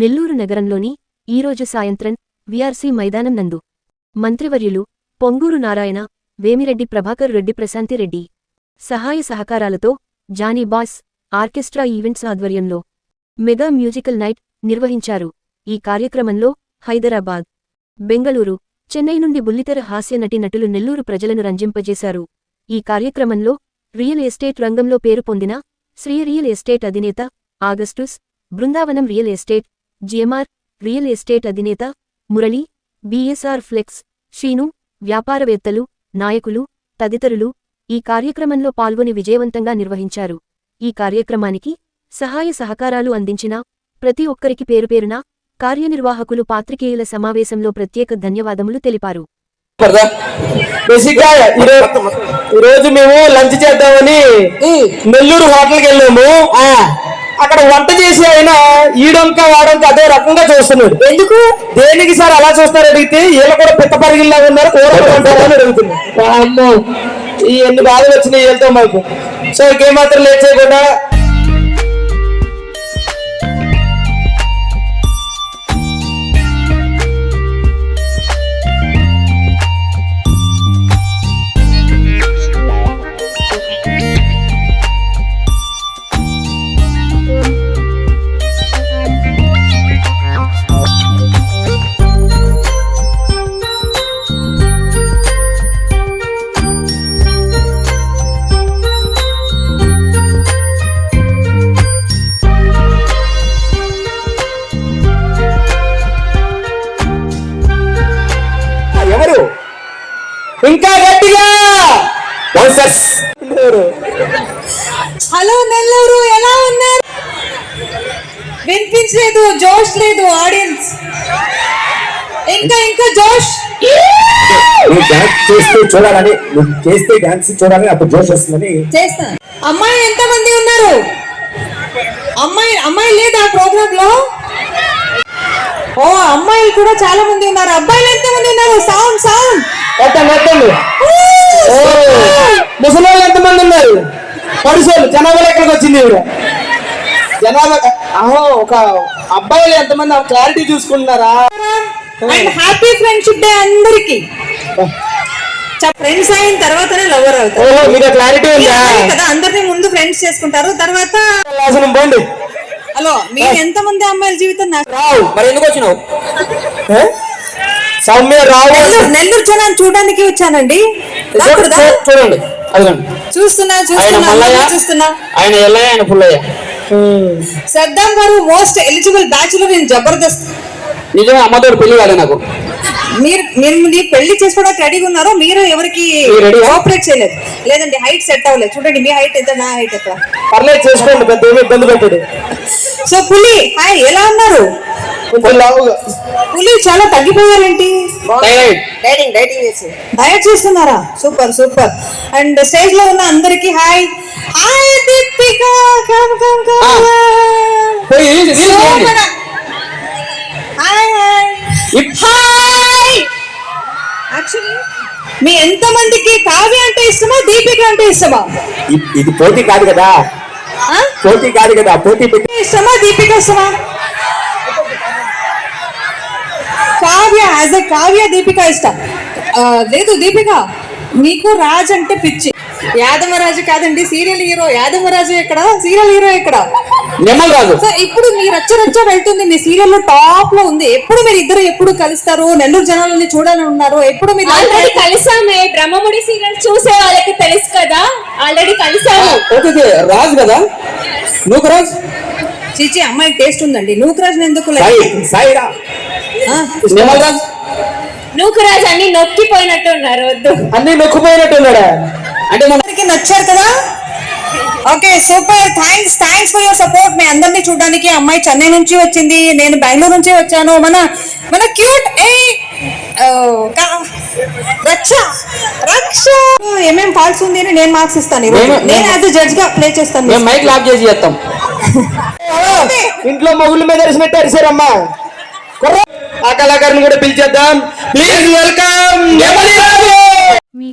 నెల్లూరు నగరంలోని ఈరోజు సాయంత్రం వీఆర్సీ మైదానం నందు మంత్రివర్యులు పొంగూరు నారాయణ వేమిరెడ్డి ప్రభాకర్ రెడ్డి ప్రశాంతిరెడ్డి సహాయ సహకారాలతో జానీ బాస్ ఆర్కెస్ట్రా ఈవెంట్స్ ఆధ్వర్యంలో మెగా మ్యూజికల్ నైట్ నిర్వహించారు. ఈ కార్యక్రమంలో హైదరాబాద్ బెంగళూరు చెన్నై నుండి బుల్లితెర హాస్య నటీనటులు నెల్లూరు ప్రజలను రంజింపజేశారు. ఈ కార్యక్రమంలో రియల్ ఎస్టేట్ రంగంలో పేరు పొందిన శ్రీ రియల్ ఎస్టేట్ అధినేత Augustus Brindavanam real estate GMR real estate అధినేత మురళి బీఎస్ఆర్ ఫ్లెక్స్ షీను వ్యాపారవేత్తలు నాయకులు తదితరులు ఈ కార్యక్రమంలో పాల్గొని విజయవంతంగా నిర్వహించారు. ఈ కార్యక్రమానికి సహాయ సహకారాలు అందించిన ప్రతి ఒక్కరికి పేరుపేరున కార్యనిర్వాహకులు పాత్రికేయుల సమావేశంలో ప్రత్యేక ధన్యవాదములు తెలిపారు. ఈరోజు మేము లంచ్ చేద్దామని నెల్లూరు హోటల్కి వెళ్ళాము. అక్కడ వంట చేసి ఆయన ఈడొంక వాడొంక అదే రకంగా చూస్తున్నాడు. ఎందుకు? దేనికి సార్ అలా చూస్తారు అడిగితే వీళ్ళు కూడా పిత్త పరిగిల్లా ఉన్నారు కూర కూడా ఉంటారు అని అడుగుతున్నారు. అమ్మో ఈ ఎన్ని బాధలు వచ్చినాయి వీళ్ళతో మాకు. సో ఇంకేమాత్రం లేట్ చేయకుండా ఎవరు? ఇంకా గట్టిగా? హలో నెల్లూరు ఎలా ఉన్నారు? వినిపించలేదు జోష్ లేదు ఆడియన్స్. ఇంకా ఇంకా జోష్! నువ్వు డాన్స్ చేస్తూ చూడాలని నువ్వు చేస్తే డాన్స్ చూడాలని అప్పుడు జోష్ వస్తుందని. చేస్తాను అమ్మాయి ఎంత మంది ఉన్నారు? అమ్మాయి అమ్మాయి లేదా ప్రోగ్రామ్లో ఓ అమ్మాయిలు కూడా చాలా మంది ఉన్నారు. అబ్బాయిలు ఎంత మంది ఉన్నారు? Sound sound. ఎత్తండి ఎత్తండి ఓ ముసలి వాళ్ళు ఎంతమంది ఉన్నారు? పడుసోళ్ళు. జనాభా ఎక్కడికి వచ్చింది ఇవిడ జనాభా ఒక అబ్బాయిలు ఎంతమంది క్లారిటీ చూసుకుంటున్నారా? అండ్ హ్యాపీ ఫ్రెండ్షిప్ డే అందరికి. ఫ్రెండ్స్ అయిన తర్వాతనే లవర్ అవుతారు. క్లారిటీ ఉందా? కదా అందరినీ ముందు ఫ్రెండ్స్ చేసుకుంటారు. తర్వాత పోండి. హలో మీరు ఎంత మంది అమ్మాయిల జీవితం నాకు రావు మరి ఎందుకు వచ్చినావు? ఏ? సౌమ్య రావు. నెల్లూరు నెల్లూరు జనాన్ని చూడడానికి వచ్చానండి. రాకూడదా? చూ- చూడండి అదిగోండి. చూస్తున్నా ఆయన చూస్తున్నా మల్లయ్య? చూస్తున్నా. ఆయన ఎల్లయ్య ఆయన పుల్లయ్య. సద్దాం గారు most eligible bachelor in Jabardasth. నిజమే అమ్మతోడు పెళ్ళి కాలే నాకు. మీరు మీరు మీ పెళ్ళి చేసుకోవడానికి రెడీగా ఉన్నారో మీరు ఎవరికి? కోఆపరేట్ చేయలేదు. లేదండి హైట్ సెట్ అవ్వలేదు. చూడండి మీ హైట్ ఎంత నా హైట్ ఎంత? పర్లేదు చేసుకోండి పెద్ద ఏమి ఇబ్బంది పెట్టాడు. సో పులి హాయ్ ఎలా ఉన్నారు? పులి చాలా తగ్గిపోయారేంటి? డైటింగ్ డైటింగ్ చేసి. డయట్ చేస్తున్నారా? Super super. అండ్ స్టేజ్లో ఉన్న అందరికి hi. Hi Deepika. Come come come. Hi hi. Actually మీ ఎంత మందికి కావ్య అంటే ఇష్టమా దీపిక అంటే ఇష్టమా? ఇది పోటీ కాదు కదా? పోటీ కాదు కదా. పోటీ ఇష్టమా దీపిక ఇష్టమా? కావ్య యాజ్ ఎ కావ్య దీపిక ఇష్టం. లేదు దీపిక మీకు రాజ్ అంటే పిచ్చి. యాదమరాజు కాదండి సీరియల్ హీరో యాదమరాజు ఎక్కడ? సీరియల్ హీరో ఎక్కడ? నెమ్మది రాదు సో ఇప్పుడు మీరు రచ్చ రచ్చ వెళ్తుంది మీ సీరియల్లో టాప్లో ఉంది. ఎప్పుడు మీరు ఇద్దరు ఎప్పుడు కలుస్తారు? నెల్లూరు జనాలని చూడాలని ఉన్నారు? ఎప్పుడు మీరు ఆల్రెడీ కలిసామే. బ్రహ్మముడి సీరియల్ చూసే వాళ్ళకి తెలుసు కదా. ఆల్రెడీ కలిసాము. ఓకే రాజు కదా? నువ్వు రాజు చీచి అమ్మాయి టేస్ట్ ఉందండి. నూకరాజు ఎందుకు సాయిరా. నూకరాజు అన్ని నొక్కిపోయినట్టు ఉన్నారు. వద్దు. అన్ని నొక్కుపోయినట్టున్నాడా అంటే మన అందరికి నచ్చారు కదా? Okay super. Thanks thanks for your support మీ అందరినీ చూడడానికి అమ్మాయి చెన్నై నుంచి వచ్చింది. నేను బెంగళూరు నుంచి వచ్చాను. మన మన క్యూట్ ఏ రక్ష రక్ష. ఏమేం ఫాల్స్ ఉంది అని నేను మార్క్స్ ఇస్తాను నేను యాజ్ జడ్జ్గా ప్లే చేస్తాను. మేము మైక్ లాక్ చేసి చేస్తాం. ఇంట్లో మొగుళ్ళ మీద అరిసినట్టు అరిసారమ్మా. ఆ కళాకారుని కూడా పిలిచేద్దాం. Please welcome